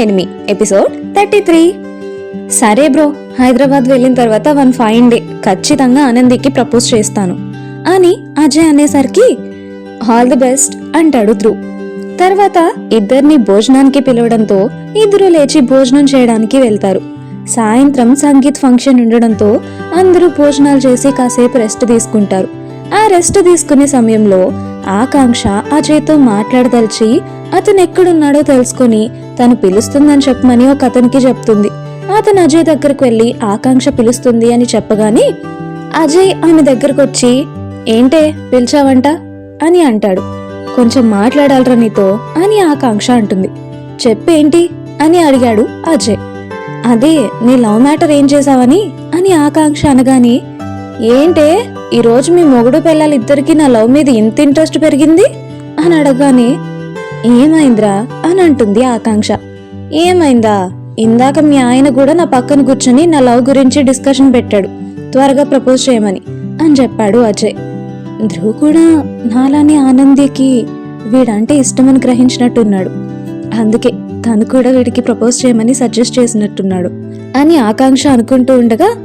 Enemy episode thirty three సరే bro Hyderabad వెళ్ళిన తర్వాత వన్ ఫైన్ డే ఖచ్చితంగా ఆనందికి ప్రపోజ్ చేస్తాను. అని అజయ్ అనేసరికి ఆల్ ది బెస్ట్ అంటాడు ధ్రువ్ తర్వాత ఇద్దరిని భోజనానికి పిలవడంతో ఇద్దరు లేచి భోజనం చేయడానికి వెళ్తారు. సాయంత్రం సంగీత్ ఫంక్షన్ ఉండడంతో అందరూ భోజనాలు చేసి కాసేపు రెస్ట్ తీసుకుంటారు. ఆ రెస్ట్ తీసుకునే సమయంలో ఆకాంక్ష అజయ్తో మాట్లాడదలిచి అతను ఎక్కడున్నాడో తెలుసుకొని తను పిలుస్తుందని చెప్పమని ఒక అతనికి చెప్తుంది. అతను అజయ్ దగ్గరకు వెళ్ళి ఆకాంక్ష పిలుస్తుంది అని చెప్పగానే అజయ్ ఆమె దగ్గరకు వచ్చి ఏంటే పిలిచావంట? అని అంటాడు. కొంచెం మాట్లాడాలరా నీతో అని ఆకాంక్ష అంటుంది. చెప్పేంటి? అని అడిగాడు అజయ్. అదే నీ లవ్ మ్యాటర్ ఏం చేసావని అని ఆకాంక్ష అనగానే ఏంటే ఈరోజు మీ మొగుడు పిల్లలిద్దరికీ నా లవ్ మీద ఇంత ఇంట్రెస్ట్ పెరిగింది? అని అడగగానే ఏమైందిరా? అని అంటుంది ఆకాంక్ష. ఏమైందా? ఇందాక మీ ఆయన కూడా నా పక్కన కూర్చొని నా లవ్ గురించి డిస్కషన్ పెట్టాడు. త్వరగా ప్రపోజ్ చేయమని అని చెప్పాడు అజయ్. ధ్రువ్ కూడా నాలానే ఆనందికి వీడంటే ఇష్టమని గ్రహించినట్టున్నాడు. అందుకే తను కూడా వీడికి ప్రపోజ్ చేయమని సజెస్ట్ చేసినట్టున్నాడు అని ఆకాంక్ష అనుకుంటూ ఉండగా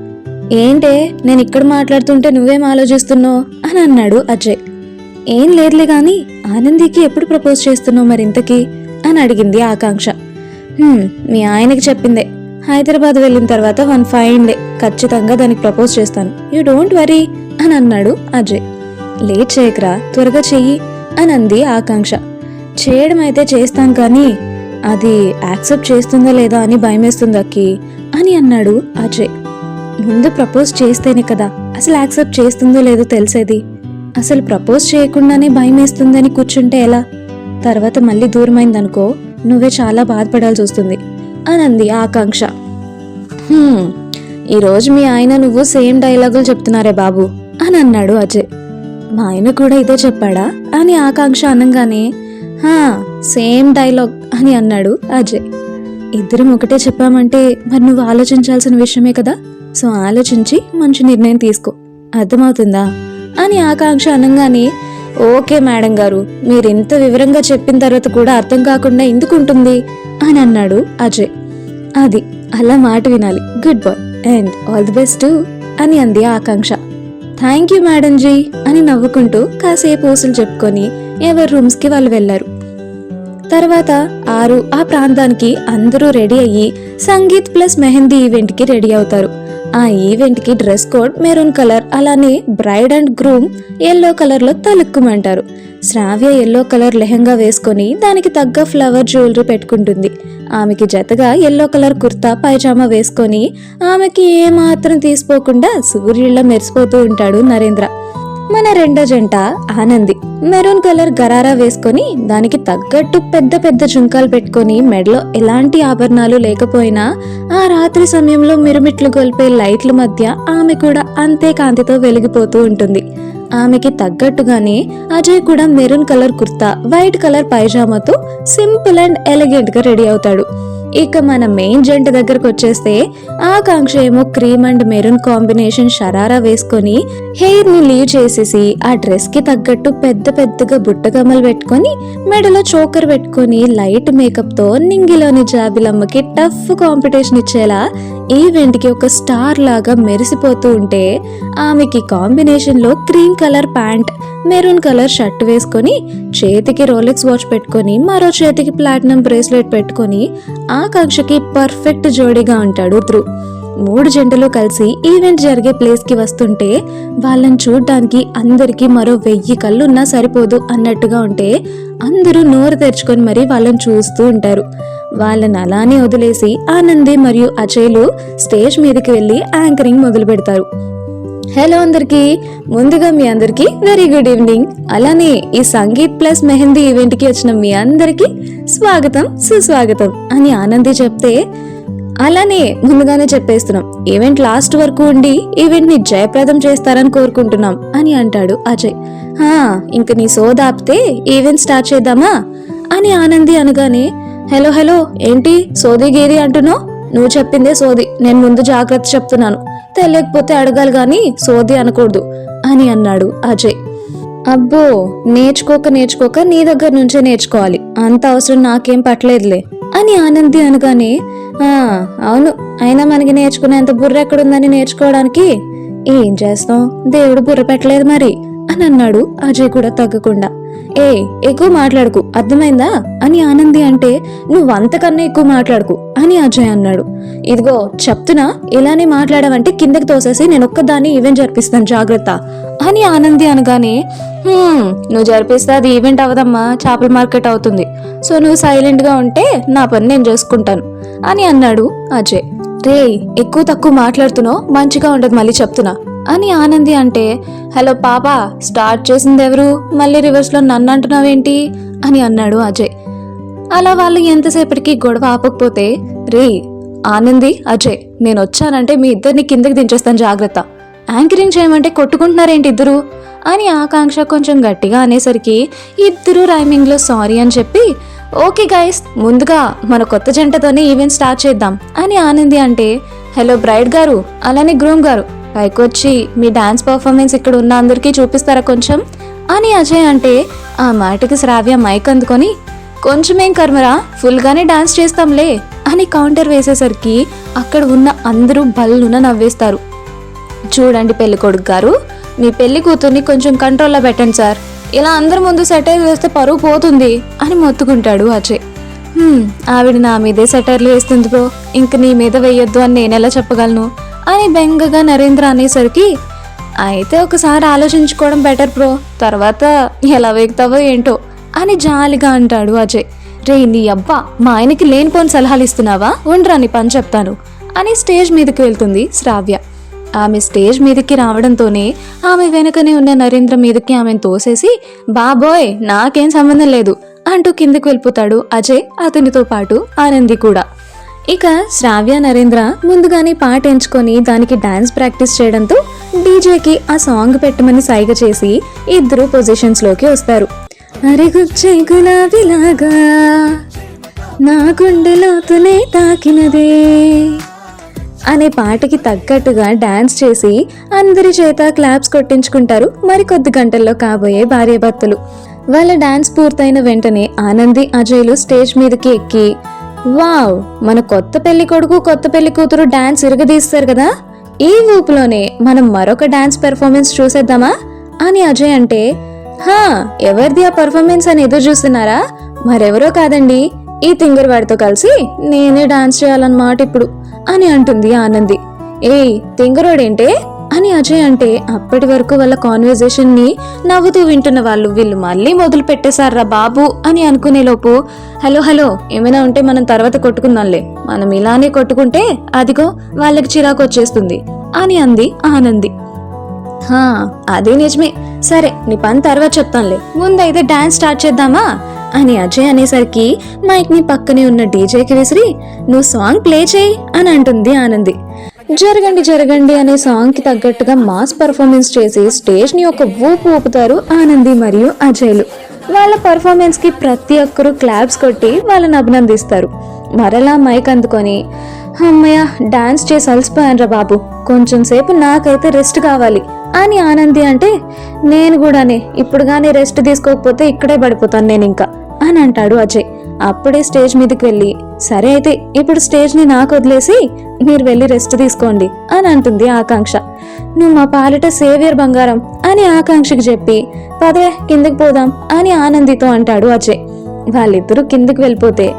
ఏంటే? నేను ఇక్కడ మాట్లాడుతుంటే నువ్వేం ఆలోచిస్తున్నావు? అని అన్నాడు అజయ్. ఏం లేదులే కానీ ఆనందికి ఎప్పుడు ప్రపోజ్ చేస్తున్నావు మరి ఇంతకీ? అని అడిగింది ఆకాంక్ష. మీ ఆయనకి చెప్పిందే. హైదరాబాద్ వెళ్ళిన తర్వాత వన్ ఫైన్ డే ఖచ్చితంగా దానికి ప్రపోజ్ చేస్తాను. యూ డోంట్ వరీ అని అన్నాడు అజయ్. లేట్ చేయకరా త్వరగా చెయ్యి అని అంది ఆకాంక్ష. చేయడం అయితే చేస్తాను కానీ అది యాక్సెప్ట్ చేస్తుందా లేదా అని భయమేస్తుంది అక్కి అని అన్నాడు అజయ్. ముందు ప్రపోజ్ చేస్తేనే కదా అసలు యాక్సెప్ట్ చేస్తుందో లేదో తెలిసేది. అసలు ప్రపోజ్ చేయకుండానే భయం వేస్తుందని కూర్చుంటే ఎలా? తర్వాత మళ్ళీ దూరమైందనుకో నువ్వే చాలా బాధపడాల్సి వస్తుంది అని అంది ఆకాంక్ష ఈరోజు మీ ఆయన నువ్వు సేమ్ డైలాగులు చెప్తున్నారే బాబు అని అన్నాడు అజయ్. మా ఆయన కూడా ఇదే చెప్పాడా? అని ఆకాంక్ష అనగానే హా సేమ్ డైలాగ్ అని అన్నాడు అజయ్. ఇద్దరం ఒకటే చెప్పామంటే మరి నువ్వు ఆలోచించాల్సిన విషయమే కదా? సో ఆలోచించి మంచి నిర్ణయం తీసుకో. అర్థమవుతుందా? అని ఆకాంక్ష అనగానే ఓకే మేడం గారు మీరు ఇంత వివరంగా చెప్పిన తర్వాత కూడా అర్థం కాకుండా ఎందుకు ఉంటుంది? అని అన్నాడు అజయ్. అది అలా మాట వినాలి. Good bye and all the best అని అంది Akanksha. Thank you madam ji అని నవ్వుకుంటూ కాసేపు ఊసులు చెప్పుకొని ఎవరి రూమ్స్కి వాళ్ళు వెళ్ళారు తర్వాత ఆరు ఆ ప్రాంతానికి అందరూ రెడీ అయ్యి సంగీత్ ప్లస్ మెహందీ ఈవెంట్కి రెడీ అవుతారు. ఆ ఈవెంట్కి డ్రెస్ కోడ్ మెరూన్ కలర్ అలానే బ్రైడ్ అండ్ గ్రూమ్ ఎల్లో కలర్లో తలుక్కుమంటారు. శ్రావ్య ఎల్లో కలర్ లెహంగా వేసుకొని దానికి తగ్గ ఫ్లవర్ జ్యువెలరీ పెట్టుకుంటుంది. ఆమెకి జతగా ఎల్లో కలర్ కుర్తా పైజామా వేసుకొని ఆమెకి ఏమాత్రం తీసిపోకుండా సూర్యుళ్ళ మెరిసిపోతూ ఉంటాడు నరేంద్ర. మన రెండో జంట ఆనంది. మెరూన్ కలర్ గరారా వేసుకొని దానికి తగ్గట్టు పెద్ద పెద్ద జుంకాలు పెట్టుకొని మెడలో ఎలాంటి ఆభరణాలు లేకపోయినా ఆ రాత్రి సమయంలో మిరుమిట్లు గొల్పే లైట్ల మధ్య ఆమె కూడా అంతే కాంతితో వెలిగిపోతూ ఉంటుంది. ఆమెకి తగ్గట్టుగానే అజయ్ కూడా maroon colour kurta white colour పైజామాతో simple and ఎలిగెంట్గా రెడీ అవుతాడు. ఇక మన మెయిన్ జంట దగ్గరకు వచ్చేస్తే ఆకాంక్ష ఏమో cream and maroon combination sharara వేసుకొని హెయిర్ని లీవ్ చేసేసి ఆ డ్రెస్కి తగ్గట్టు పెద్ద పెద్దగా బుట్టగమ్మలు పెట్టుకొని మెడలో చోకర్ పెట్టుకొని లైట్ మేకప్తో నింగిలోని జాబిలమ్మకి టఫ్ కాంపిటీషన్ ఇచ్చేలా ఈవెంట్కి ఒక స్టార్ లాగా మెరిసిపోతూ ఉంటే ఆమెకి కాంబినేషన్లో cream colour pant maroon colour shirt వేసుకొని చేతికి రోలెక్స్ వాచ్ పెట్టుకొని మరో చేతికి ప్లాటినం బ్రేస్లెట్ పెట్టుకొని ఆకాంక్షకి పర్ఫెక్ట్ జోడీగా ఉంటాడు ధ్రువ్ మూడు జంటలు కలిసి ఈవెంట్ జరిగే ప్లేస్కి వస్తుంటే వాళ్ళని చూడ్డానికి అందరికీ మరో వెయ్యి కళ్ళున్నా సరిపోదు అన్నట్టుగా ఉంటే అందరూ నోరు తెరుచుకొని మరీ వాళ్ళని చూస్తూ ఉంటారు. వాళ్ళని అలానే వదిలేసి ఆనంది మరియు అజయ్లు స్టేజ్ మీదకి వెళ్ళి యాంకరింగ్ మొదలు పెడతారు. హలో అందరికీ ముందుగా మీ అందరికీ వెరీ గుడ్ ఈవినింగ్ అలానే ఈ సంగీత్ ప్లస్ మెహందీ ఈవెంట్కి వచ్చిన మీ అందరికీ స్వాగతం సుస్వాగతం అని ఆనంది చెప్తే అలానే ముందుగానే చెప్పేస్తున్నాం. ఈవెంట్ లాస్ట్ వరకు ఉండి ఈవెంట్ని జయప్రదం చేస్తారని కోరుకుంటున్నాం అని అంటాడు అజయ్. ఇంక నీ సోదాపితే ఈవెంట్ స్టార్ట్ చేద్దామా? అని ఆనంది అనగానే హలో హలో ఏంటి? సోది గేది అంటున్నావు? నువ్వు చెప్పిందే సోది. నేను ముందు జాగ్రత్త చెప్తున్నాను. తెలియకపోతే అడగాలి గాని సోది అనకూడదు అని అన్నాడు అజయ్. అబ్బో నేర్చుకోక నేర్చుకోక నీ దగ్గర నుంచే నేర్చుకోవాలి. అంత అవసరం నాకేం పట్టలేదులే అని ఆనంది అనగానే "ఆ, అవును. అయినా మనకి నేర్చుకునేంత బుర్ర ఎక్కడుందని నేర్చుకోవడానికి ఏం చేస్తాం? దేవుడు బుర్ర పెట్టలేదు మరి అని అన్నాడు అజయ్ కూడా తగ్గకుండా. ఏ ఎక్కువ మాట్లాడుకు అర్థమైందా? అని ఆనంది అంటే నువ్వంతకన్నా ఎక్కువ మాట్లాడుకు అని అజయ్ అన్నాడు. ఇదిగో చెప్తున్నా ఇలానే మాట్లాడావంటే కిందకి తోసేసి నేను ఒక్కదాన్ని ఈవెంట్ జరిపిస్తాను జాగ్రత్త అని ఆనంది అనగానే నువ్వు జరిపిస్తే అది ఈవెంట్ అవదమ్మా చేపల మార్కెట్ అవుతుంది సో నువ్వు సైలెంట్గా ఉంటే నా పని నేను చేసుకుంటాను అని అన్నాడు అజయ్. రే ఎక్కువ తక్కువ మాట్లాడుతున్నావు మంచిగా ఉండదు మళ్ళీ చెప్తున్నా అని ఆనంది అంటే హలో పాపా స్టార్ట్ చేసింది ఎవరు మళ్ళీ రివర్స్లో నన్ను అంటున్నావేంటి అని అన్నాడు అజయ్. అలా వాళ్ళు ఎంతసేపటికి గొడవ ఆపకపోతే రే ఆనంది అజయ్ నేను వచ్చానంటే మీ ఇద్దరిని కిందకి దించేస్తాను జాగ్రత్త. యాంకరింగ్ చేయమంటే కొట్టుకుంటున్నారేంటి ఇద్దరు? అని ఆకాంక్ష కొంచెం గట్టిగా అనేసరికి ఇద్దరు రైమింగ్లో సారీ అని చెప్పి ఓకే గైస్ ముందుగా మన కొత్త జంటతోనే ఈవెంట్ స్టార్ట్ చేద్దాం అని ఆనంది అంటే హలో బ్రైడ్ గారు అలానే గ్రూమ్ గారు పైకొచ్చి మీ డాన్స్ పర్ఫార్మెన్స్ ఇక్కడ ఉన్న అందరికీ చూపిస్తారా కొంచెం? అని అజయ్ అంటే ఆ మాటకి శ్రావ్య మైక్ అందుకొని కొంచెమేం కర్మరా ఫుల్గానే డాన్స్ చేస్తాంలే అని కౌంటర్ వేసేసరికి అక్కడ ఉన్న అందరూ బల్లున నవ్వేస్తారు. చూడండి పెళ్ళి కొడుకు గారు మీ పెళ్ళి కూతుర్ని కొంచెం కంట్రోల్లో పెట్టండి సార్. ఇలా అందరి ముందు సెటైర్ వేస్తే పరువు పోతుంది అని మొత్తుకుంటాడు అజయ్. ఆవిడ నా మీదే సెటైర్లు వేస్తుంది బ్రో. ఇంక నీ మీద వేయొద్దు అని నేనెలా చెప్పగలను? అని బెంగగా నరేంద్ర అనేసరికి అయితే ఒకసారి ఆలోచించుకోవడం బెటర్ బ్రో తర్వాత ఎలా వేగుతావో ఏంటో అని జాలిగా అంటాడు అజయ్. రే నీ అబ్బా మా ఆయనకి లేనిపోని సలహాలు ఇస్తున్నావా? ఉండరా నీ పని చెప్తాను అని స్టేజ్ మీదకి వెళ్తుంది శ్రావ్య. ఆమె స్టేజ్ మీదకి రావడంతోనే ఆమె వెనుకనే ఉన్న నరేంద్ర మీదకి ఆమెను తోసేసి బాబోయ్ నాకేం సంబంధం లేదు అంటూ కిందకి వెళ్ళిపోతాడు అజయ్ అతనితో పాటు ఆనంది కూడా. ఇక శ్రావ్య నరేంద్ర ముందుగానే పాట ఎంచుకొని దానికి డాన్స్ ప్రాక్టీస్ చేయడంతో డీజేకి ఆ సాంగ్ పెట్టమని సైగ చేసి ఇద్దరు పొజిషన్స్లోకి వస్తారు. అరెగుచ్చే గులాబీలాగా నా గుండెలోతునే తాకినదే అనే పాటకి తగ్గట్టుగా డాన్స్ చేసి అందరి చేత క్లాప్స్ కొట్టించుకుంటారు మరికొద్ది గంటల్లో కాబోయే భార్యాభర్తలు. వాళ్ళ డాన్స్ పూర్తయిన వెంటనే ఆనంది అజయ్లు స్టేజ్ మీదకి ఎక్కి వావ్ మన కొత్త పెళ్ళి కొడుకు కొత్త పెళ్ళి కూతురు డాన్స్ ఇరగదీస్తారు కదా? ఈ ఊపులోనే మనం మరొక డాన్స్ పెర్ఫార్మెన్స్ చూసేద్దామా? అని అజయ్ అంటే హా ఎవరిది ఆ పర్ఫార్మెన్స్ అని ఎదురు చూస్తున్నారా? మరెవరో కాదండి. ఈ తింగరవాడితో కలిసి నేనే డాన్స్ చేయాలన్నమాట ఇప్పుడు అని అంటుంది ఆనంది. ఏయ్ తింగరోడేంటే? అని అజయ్ అంటే అప్పటి వరకు వాళ్ళ కాన్వర్జేషన్ని నవ్వుతూ వింటున్న వాళ్ళు వీళ్ళు మళ్ళీ మొదలు పెట్టేశారా బాబు అని అనుకునే లోపు హలో హలో ఏమైనా ఉంటే మనం తర్వాత కొట్టుకుందాంలే. మనం ఇలానే కొట్టుకుంటే అదిగో వాళ్ళకి చిరాకు వచ్చేస్తుంది అని అంది ఆనంది. హా అదే నిజమే. సరే నీ పని తర్వాత చెప్తానులే. ముందైతే డాన్స్ స్టార్ట్ చేద్దామా? అని అజయ్ అనేసరికి మైక్ని పక్కనే ఉన్న డీజేకి విసిరి నువ్వు సాంగ్ ప్లే చేయి అని అంటుంది ఆనంది. జరగండి జరగండి అనే సాంగ్కి తగ్గట్టుగా మాస్ పర్ఫార్మెన్స్ చేసి స్టేజ్ని ఒక ఊపు ఊపుతారు ఆనంది మరియు అజయ్లు వాళ్ళ పర్ఫార్మెన్స్కి ప్రతి ఒక్కరూ క్లాప్స్ కొట్టి వాళ్ళని అభినందిస్తారు. మరలా మైక్ అందుకొని అమ్మయ్య డాన్స్ చేసి అలసిపోయానురా బాబు. కొంచెం సేపు నాకైతే రెస్ట్ కావాలి అని ఆనంది అంటే నేను కూడానే ఇప్పుడు కానీ రెస్ట్ తీసుకోకపోతే ఇక్కడే పడిపోతాను నేను ఇంకా అని అంటాడు అజయ్. అప్పుడే స్టేజ్ మీదకి వెళ్ళి సరే అయితే ఇప్పుడు స్టేజ్ని నాకు వదిలేసి మీరు వెళ్ళి రెస్ట్ తీసుకోండి అని అంటుంది ఆకాంక్ష. నువ్వు మా పాలిట సేవియర్ బంగారం అని ఆకాంక్షకి చెప్పి పదే కిందకి పోదాం అని ఆనందితో అంటాడు అజయ్. వాళ్ళిద్దరూ కిందకి వెళ్ళిపోతే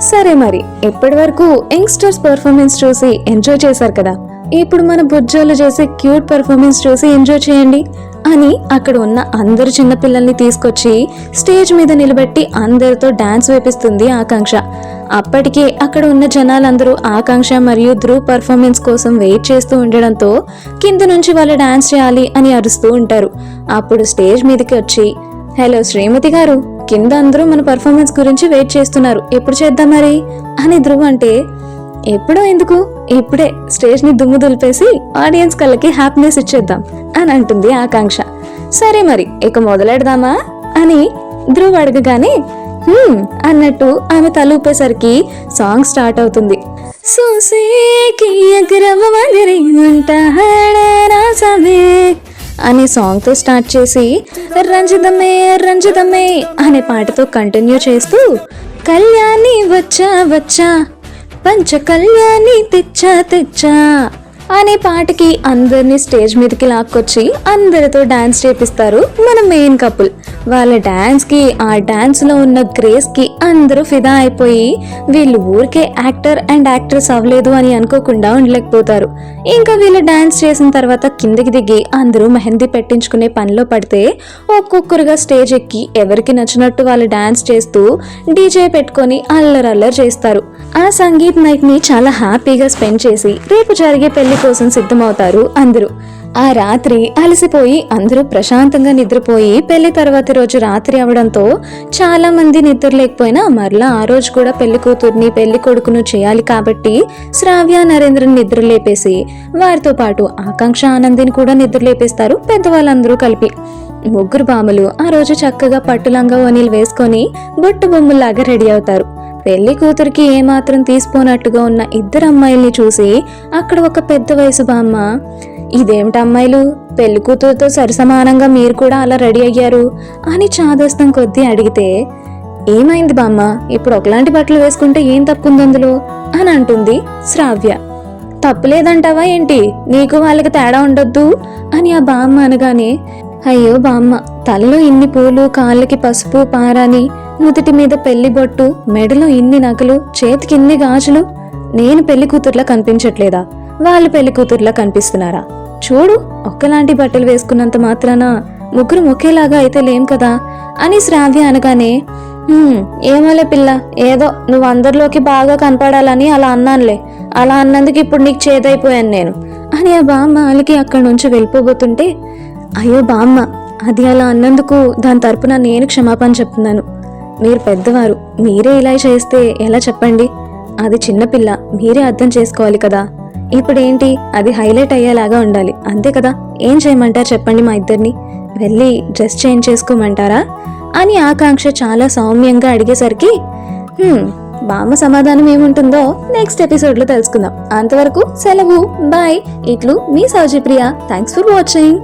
సరే మరి ఇప్పటి వరకు యంగ్స్టర్స్ పర్ఫార్మెన్స్ చూసి ఎంజాయ్ చేశారు కదా. ఇప్పుడు మన బుజ్జోళ్ళు చేసే క్యూట్ పర్ఫార్మెన్స్ చూసి ఎంజాయ్ చేయండి అని అక్కడ ఉన్న అందరు చిన్నపిల్లల్ని తీసుకొచ్చి స్టేజ్ మీద నిలబెట్టి అందరితో డాన్స్ వేపిస్తుంది ఆకాంక్ష. అప్పటికే అక్కడ ఉన్న జనాలందరూ ఆకాంక్ష మరియు ధ్రువ్ పర్ఫార్మెన్స్ కోసం వెయిట్ చేస్తూ ఉండడంతో కింద నుంచి వాళ్ళు డాన్స్ చేయాలి అని అరుస్తూ ఉంటారు. అప్పుడు స్టేజ్ మీదకి వచ్చి హలో శ్రీమతి గారు కింద అందరూ మన పర్ఫార్మెన్స్ గురించి వెయిట్ చేస్తున్నారు. ఎప్పుడు చేద్దాం మరి? అని ధ్రువ్ అంటే ఎప్పుడో ఎందుకు? ఇప్పుడే స్టేజ్ని దుమ్ము దులిపేసి ఆడియన్స్ కళ్ళకి హ్యాపీనెస్ ఇచ్చేద్దాం అని అంటుంది ఆకాంక్ష. సరే మరి ఇక మొదలెడదామా? అని ధ్రువ్ అడగగానే అన్నట్టు ఆమె తలూపేసరికి సాంగ్ స్టార్ట్ అవుతుంది. సోసేకి ఎగరవ మదిరి అనే సాంగ్తో స్టార్ట్ చేసి రంజితమే రంజితమే అనే పాటతో కంటిన్యూ చేస్తూ కళ్యాణి వచ్చా వచ్చా పంచ కళ్యాణి తెచ్చా తెచ్చా అనే పాటకి అందరినీ స్టేజ్ మీదకి లాక్కొచ్చి అందరితో డాన్స్ చేపిస్తారు మన మెయిన్ కపుల్ వాళ్ళ డాన్స్కి ఆ డాన్స్లో ఉన్న గ్రేస్కి అందరూ ఫిదా అయిపోయి వీళ్ళు ఊరికే యాక్టర్ అండ్ యాక్ట్రెస్ అవ్వలేదు అని అనుకోకుండా ఉండలేకపోతారు. ఇంకా వీళ్ళు డాన్స్ చేసిన తర్వాత కిందకి దిగి అందరూ మెహందీ పెట్టించుకునే పనిలో పడితే ఒక్కొక్కరుగా స్టేజ్ ఎక్కి ఎవరికి నచ్చినట్టు వాళ్ళు డాన్స్ చేస్తూ డీజే పెట్టుకొని అల్లరల్లర్ చేస్తారు. ఆ సంగీత్ నైట్ని చాలా హ్యాపీగా స్పెండ్ చేసి రేపు జరిగే పెళ్ళి కోసం సిద్ధమవుతారు అందరూ. ఆ రాత్రి అలసిపోయి అందరూ ప్రశాంతంగా నిద్రపోయి పెళ్ళి తర్వాత రోజు రాత్రి అవడంతో చాలా మంది నిద్ర లేకపోయినా మరలా ఆ రోజు కూడా పెళ్ళి కూతుర్ని పెళ్ళి కొడుకును చేయాలి కాబట్టి శ్రావ్య నరేంద్రని నిద్ర లేపేసి వారితో పాటు ఆకాంక్ష ఆనందిని కూడా నిద్ర లేపేస్తారు పెద్దవాళ్ళందరూ కలిపి. ముగ్గురు బామలు ఆ రోజు చక్కగా పట్టులంగా వనీలు వేసుకొని బొట్టు బొమ్మల్లాగా రెడీ అవుతారు. పెళ్ళి కూతురికి ఏమాత్రం తీసిపోనట్టుగా ఉన్న ఇద్దరు అమ్మాయిల్ని చూసి అక్కడ ఒక పెద్ద వయసు బామ్మ. ఇదేమిటి అమ్మాయిలు? పెళ్ళి కూతురుతో సరిసమానంగా మీరు కూడా అలా రెడీ అయ్యారు? అని చాదస్తం కొద్దీ అడిగితే ఏమైంది బామ్మ? ఇప్పుడు ఒకలాంటి బట్టలు వేసుకుంటే ఏం తప్పుంది అందులో? అని అంటుంది శ్రావ్య. తప్పులేదంటావా ఏంటి? నీకు వాళ్ళకి తేడా ఉండొద్దు? అని ఆ బామ్మ అనగానే అయ్యో బామ్మ తలలో ఇన్ని పూలు కాళ్ళకి పసుపు పారాని నుదుటి మీద పెళ్ళి బొట్టు మెడలో ఇన్ని నగలు చేతికి ఇన్ని గాజులు. నేను పెళ్ళి కూతుర్లా కనిపించట్లేదా? వాళ్ళు పెళ్ళి కూతుర్లా కనిపిస్తున్నారా? చూడు ఒక్కలాంటి బట్టలు వేసుకున్నంత మాత్రాన ముగ్గురు ఒకేలాగా అయితే లేం కదా? అని శ్రావ్య అనగానే ఏమోలే పిల్ల ఏదో నువ్వు అందరిలోకి బాగా కనపడాలని అలా అన్నానులే. అలా అన్నందుకు ఇప్పుడు నీకు చేదైపోయాను నేను. అని ఆ బామ్మ అలికి అక్కడి నుంచి వెళ్ళిపోబోతుంటే అయ్యో బామ్మ అది అలా అన్నందుకు దాని తరపున నేను క్షమాపణ చెప్తున్నాను. మీరు పెద్దవారు మీరే ఇలా చేస్తే ఎలా చెప్పండి? అది చిన్నపిల్ల మీరే అర్థం చేసుకోవాలి కదా. ఇప్పుడేంటి? అది హైలైట్ అయ్యేలాగా ఉండాలి. అంతే కదా? ఏం చేయమంటారు చెప్పండి మా ఇద్దరిని. వెళ్ళి డ్రెస్ చేంజ్ చేసుకోమంటారా? అని ఆకాంక్ష చాలా సౌమ్యంగా అడిగేసరికి బామ్మ సమాధానం ఏముంటుందో నెక్స్ట్ ఎపిసోడ్లో తెలుసుకుందాం. అంతవరకు సెలవు బాయ్ ఇట్లు మీ సౌజిప్రియ థ్యాంక్స్ ఫర్ వాచింగ్.